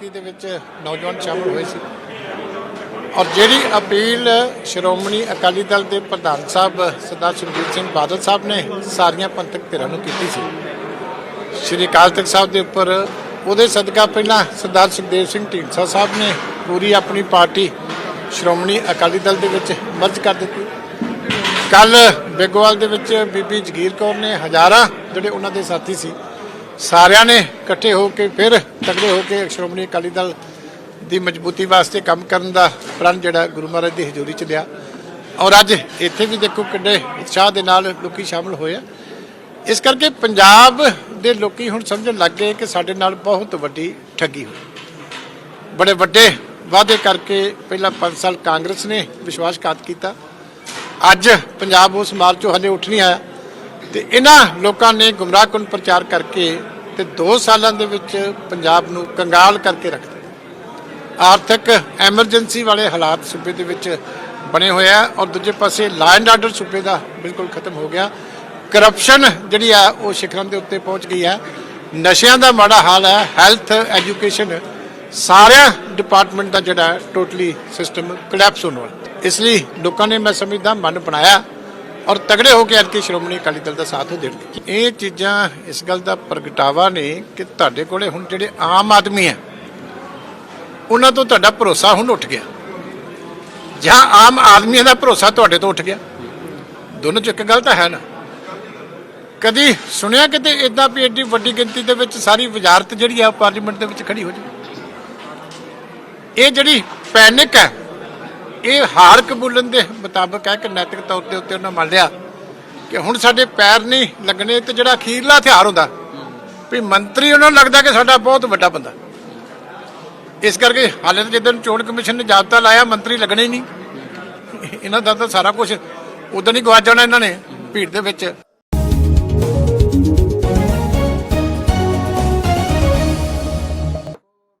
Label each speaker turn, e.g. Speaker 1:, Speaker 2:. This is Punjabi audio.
Speaker 1: ਗਿਣਤੀ ਦੇ ਵਿੱਚ ਨੌਜਵਾਨ ਸ਼ਾਮਲ ਹੋਏ ਸੀ। ਔਰ ਜਿਹੜੀ ਅਪੀਲ ਸ਼੍ਰੋਮਣੀ ਅਕਾਲੀ ਦਲ ਦੇ ਪ੍ਰਧਾਨ ਸਾਹਿਬ ਸਰਦਾਰ ਸੁਖਬੀਰ ਸਿੰਘ ਬਾਦਲ ਸਾਹਿਬ ਨੇ ਸਾਰੀਆਂ ਪੰਥਕ ਧਿਰਾਂ ਨੂੰ ਕੀਤੀ ਸੀ। ਸ਼੍ਰੀ ਅਕਾਲ ਤਖਤ ਸਾਹਿਬ ਦੇ ਉੱਪਰ ਉਹਦੇ ਸਦਕਾ ਪਹਿਲਾਂ ਸਰਦਾਰ ਸੁਖਦੇਵ ਸਿੰਘ ਢੀਂਡਸਾ ਸਾਹਿਬ ਨੇ ਪੂਰੀ ਆਪਣੀ ਪਾਰਟੀ ਸ਼੍ਰੋਮਣੀ ਅਕਾਲੀ ਦਲ ਦੇ ਵਿੱਚ ਮਰਜ ਕਰ ਦਿੱਤੀ। ਕੱਲ ਬੇਗੋਵਾਲ ਦੇ ਵਿੱਚ ਬੀਬੀ ਜਗੀਰ ਕੌਰ ਨੇ ਹਜ਼ਾਰਾਂ ਜਿਹੜੇ ਉਹਨਾਂ ਦੇ ਸਾਥੀ ਸੀ ਸਾਰਿਆਂ ਨੇ ਇਕੱਠੇ ਹੋ ਕੇ ਫਿਰ ਤਗੜੇ ਹੋ ਕੇ ਸ਼੍ਰੋਮਣੀ ਅਕਾਲੀ ਦਲ ਦੀ ਮਜ਼ਬੂਤੀ ਵਾਸਤੇ ਕੰਮ ਕਰਨ ਦਾ ਪ੍ਰਣ ਜਿਹੜਾ ਗੁਰੂ ਮਹਾਰਾਜ ਦੀ ਹਜ਼ੂਰੀ ਚ ਲਿਆ। ਔਰ ਅੱਜ ਇੱਥੇ ਵੀ ਦੇਖੋ ਕਿੰਨੇ ਉਤਸ਼ਾਹ ਦੇ ਨਾਲ ਲੋਕੀ ਸ਼ਾਮਲ ਹੋਏ ਆ। ਇਸ ਕਰਕੇ ਪੰਜਾਬ ਦੇ ਲੋਕੀ ਹੁਣ ਸਮਝਣ ਲੱਗ ਗਏ ਕਿ ਸਾਡੇ ਨਾਲ ਬਹੁਤ ਵੱਡੀ ਠੱਗੀ ਹੋਈ। ਬੜੇ ਵੱਡੇ ਵਾਅਦੇ ਕਰਕੇ ਪਹਿਲਾਂ 5 ਸਾਲ ਕਾਂਗਰਸ ਨੇ ਵਿਸ਼ਵਾਸਘਾਤ ਕੀਤਾ। ਅੱਜ ਪੰਜਾਬ ਉਸ ਮਾਰ ਚੋਂ ਹਲੇ ਉੱਠ ਨਹੀਂ ਆਇਆ। ਤੇ ਇਹਨਾਂ ਲੋਕਾਂ ਨੇ ਗੁੰਮਰਾਹਕੁਨ ਪ੍ਰਚਾਰ ਕਰਕੇ ਤੇ 2 ਸਾਲਾਂ ਦੇ ਵਿੱਚ ਪੰਜਾਬ ਨੂੰ ਕੰਗਾਲ ਕਰਕੇ ਰੱਖ ਦਿੱਤਾ। ਆਰਥਿਕ ਐਮਰਜੈਂਸੀ ਵਾਲੇ ਹਾਲਾਤ ਸੂਬੇ ਦੇ ਵਿੱਚ ਬਣੇ ਹੋਏ ਆ ਔਰ ਦੂਜੇ ਪਾਸੇ ਲਾ ਐਂਡ ਆਰਡਰ ਸੂਬੇ ਦਾ ਬਿਲਕੁਲ ਖਤਮ ਹੋ ਗਿਆ। ਕਰਪਸ਼ਨ ਜਿਹੜੀ ਆ, ਉਹ ਸਿਖਰਾਂ ਦੇ ਉੱਤੇ ਪਹੁੰਚ ਗਈ ਹੈ ਨਸ਼ਿਆਂ ਦਾ ਮਾੜਾ ਹਾਲ ਹੈ ਹੈਲਥ ਐਜੂਕੇਸ਼ਨ ਸਾਰਿਆਂ ਡਿਪਾਰਟਮੈਂਟ ਦਾ ਜਿਹੜਾ ਟੋਟਲੀ ਸਿਸਟਮ ਕੋਲੈਪਸ ਹੋਣ ਵਾਲਾ। ਇਸ ਲਈ ਲੋਕਾਂ ਨੇ ਮੈਂ ਸਮਝਦਾ ਮਨ ਬਣਾਇਆ। ਔਰ ਤਗੜੇ ਹੋ ਕੇ ਅੱਜ ਸ਼੍ਰੋਮਣੀ ਅਕਾਲੀ ਦਲ ਦਾ ਸਾਥ ਉਹ ਦੇਣਗੇ ਇਹ ਚੀਜ਼ਾਂ ਇਸ ਗੱਲ ਦਾ ਪ੍ਰਗਟਾਵਾ ਨੇ ਕਿ ਤੁਹਾਡੇ ਕੋਲੇ ਹੁਣ ਜਿਹੜੇ ਆਮ ਆਦਮੀ ਹੈ, ਉਹਨਾਂ ਤੋਂ ਤੁਹਾਡਾ ਭਰੋਸਾ ਹੁਣ ਉੱਠ ਗਿਆ। ਜਾਂ ਆਮ ਆਦਮੀਆਂ ਦਾ ਭਰੋਸਾ ਤੁਹਾਡੇ ਤੋਂ ਉੱਠ ਗਿਆ। ਦੋਨੋਂ ਚ ਇੱਕ ਗੱਲ ਤਾਂ ਹੈ ਨਾ। ਕਦੀ ਸੁਣਿਆ ਕਿਤੇ ਇਦਾਂ ਵੀ ਐਡੀ ਵੱਡੀ ਗਿਣਤੀ ਦੇ ਵਿੱਚ ਸਾਰੀ ਵਜ਼ਾਰਤ ਜਿਹੜੀ ਆ ਪਾਰਲੀਮੈਂਟ ਦੇ ਵਿੱਚ ਖੜੀ ਹੋ ਜਾਵੇ? ਇਹ ਜਿਹੜੀ ਪੈਨਿਕ ਹੈ ਇਹ ਹਾਰ ਕਬੂਲਣ ਦੇ ਮੁਤਾਬਕ ਹੈ ਕਿ ਨੈਤਿਕ ਤੌਰ ਦੇ ਉੱਤੇ ਉਹਨਾਂ ਮੰਨ ਲਿਆ ਕਿ ਹੁਣ ਸਾਡੇ ਪੈਰ ਨਹੀਂ ਲੱਗਣੇ ਤੇ ਜਿਹੜਾ ਅਖੀਰਲਾ ਹਥਿਆਰ ਹੁੰਦਾ, ਵੀ ਮੰਤਰੀ ਉਹਨਾਂ ਨੂੰ ਲੱਗਦਾ ਕਿ ਸਾਡਾ ਬਹੁਤ ਵੱਡਾ ਬੰਦਾ। ਇਸ ਕਰਕੇ ਹਾਲੇ ਤਾਂ ਜਿੱਦਣ ਚੋਣ ਕਮਿਸ਼ਨ ਨੇ ਜਾਬਤਾ ਲਾਇਆ, ਮੰਤਰੀ ਲੱਗਣੇ ਹੀ ਨਹੀਂ। ਇਹਨਾਂ ਦਾ ਤਾਂ ਸਾਰਾ ਕੁਝ ਉਦੋਂ ਹੀ ਗਵਾ ਜਾਣਾ ਇਹਨਾਂ ਨੇ ਭੀੜ ਦੇ ਵਿੱਚ।